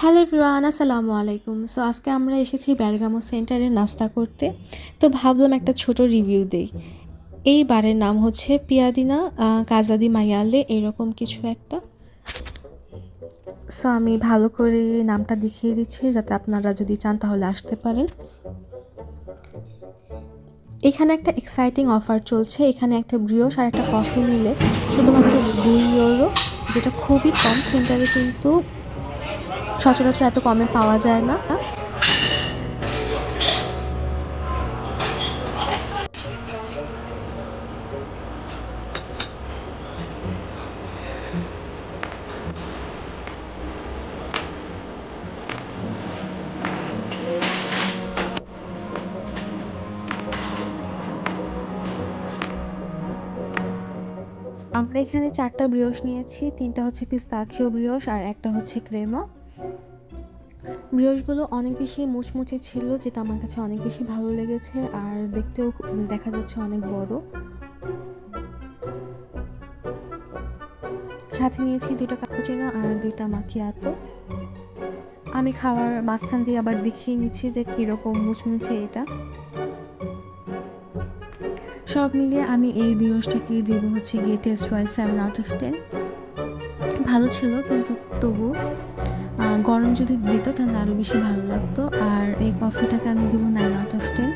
Hello everyone, আসসালামু আলাইকুম। So আজকে আমরা এসেছি ব্যারগামো সেন্টারে নাস্তা করতে। তো ভাবলাম একটা ছোট রিভিউ দেই। এই বারের নাম হচ্ছে পিয়াদিনা কাজাদি মাইয়ালে এরকম কিছু একটা। সো আমি ভালো করে নামটা দেখিয়ে দিচ্ছি, যাতে আপনারা যদি চান তাহলে আসতে পারেন। এখানে একটা এক্সাইটিং অফার চলছে। এখানে একটা ব্রিওস আর একটা কফি নিলে, শুধুমাত্র দুই ইউরো যেটা খুবই কম সেন্টারে কিন্তু সচরাচর এত কমে পাওয়া যায় না। আমরা এখানে চারটা ব্রিওশ নিয়েছি, তিনটা হচ্ছে পিস্তাখিও ব্রিওশ আর একটা হচ্ছে ক্রেমা ব্রিওশগুলো অনেক বেশি মুচমুচে ছিল, যেটা আমার কাছে অনেক বেশি ভালো লেগেছে আর দেখতেও দেখা যাচ্ছে অনেক বড়। সাথে নিয়েছি দুইটা কাপুচিনো আর দুইটা মাখিয়াতো। আমি খাওয়ার মাঝখান দিয়ে আবার দেখিয়ে নিচ্ছি যে কীরকম মুচমুচে এটা। সব মিলিয়ে আমি এই ব্রিওশটাকে দিব হচ্ছে গিয়ে test wise seven out of ten ভালো ছিল, কিন্তু তবু গরম যদি দিত তাহলে আরও বেশি ভালো লাগতো। আর এই কফিটাকে আমি দিব নাইন আউট অফ টেন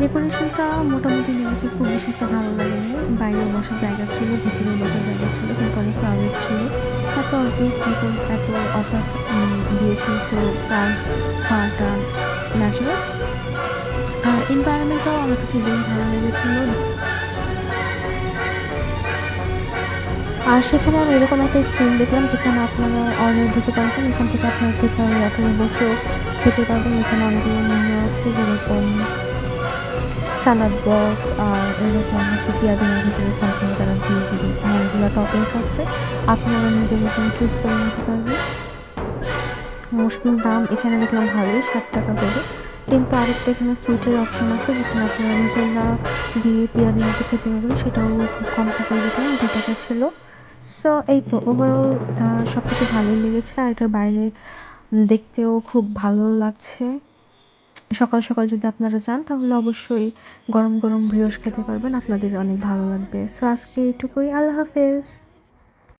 ডেকোরেশনটা মোটামুটি লেগেছে খুব বেশি একটা ভালো লাগেনি। বাইরে বসার জায়গা ছিল, ভিতরে বসার জায়গা ছিল, কিন্তু অনেক ক্রাউডেড ছিল। তারপর অফিস বিকজ এত অফার দিয়েছে সো তার খাওয়াটা ন্যাচারাল আর এনভায়রনমেন্টটাও আমার কাছে বেশ ভালো লেগেছিলো। আর সেখানে আমি এরকম একটা স্ক্রিন দেখলাম যেখানে আপনারা অর্ডার দিতে পারবেন। এখান থেকে আপনারা আওয়ে অথবা বসেও খেতে পারবেন। এখানে অনেকগুলো মেনু আছে, যেরকম সালাদ বক্স আর এরকম হচ্ছে পেঁয়াজের ভিতরে সাইকেল তারা দিয়ে দিবে। অনেকগুলো টপিংস আছে। আপনারা নিজের মতন চুজ করে নিতে পারবেন। মুশকিল দাম এখানে দেখলাম ভালোই, ষাট টাকা করে। কিন্তু আরেকটা এখানে সুইটের অপশন আছে, যেখানে আপনারা নিতেলা দিয়ে পেঁয়াজের মতো খেতে পারবেন। সেটাও খুব কম টাকায় দেখলাম দু টাকা ছিল। সো এই তো ওভারঅল সব কিছু ভালোই লেগেছে আর এটার বাইরে দেখতেও খুব ভালো লাগছে। সকাল সকাল যদি আপনারা যান, তাহলে অবশ্যই গরম গরম ব্রিওশ খেতে পারবেন, আপনাদের অনেক ভালো লাগবে। সো আজকে এইটুকুই, আল্লাহ হাফেজ।